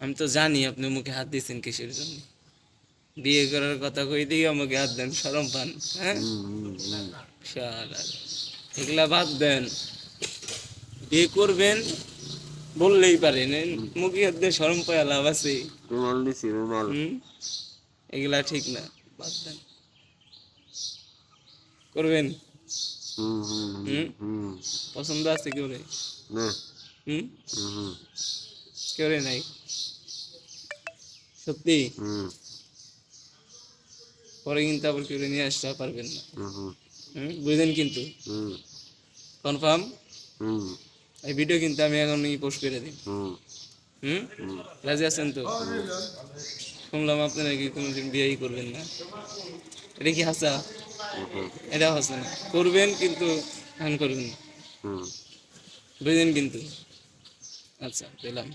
আমি তো জানি আপনি মুখে হাত দিয়েছেন কিসের জন্য? বিয়ে করার কথা কই দিয়ে আমাকে হাত দেন সরম পান হ্যাঁ? এগুলা বাদ দেন। বিয়ে করবেন বললেই পারেন মুখে হাত দিয়ে সরম পায়া লাভ আছে। এগুলা ঠিক না বাদ দেন। করবেন? হুম, হুম, হুম, হুম? হুম। পছন্দ আছে কেউ রে হুম, কেউ রে নাই। সত্যি? পরে কিন্তু আবার কেউ নিয়ে আসতে পারবেন না। বুঝলেন কিন্তু? কনফার্ম? এই ভিডিও কিন্তু আমি এখন পোস্ট করে দিই। হুম। রাজি আছেন তো? শুনলাম আপনি নাকি কোনোদিন বিয়েই করবেন না। এটা কি হাসা? এটা হাসা না। করবেন কিন্তু এখন করবেন না। বুঝলেন কিন্তু? আচ্ছা পেলাম।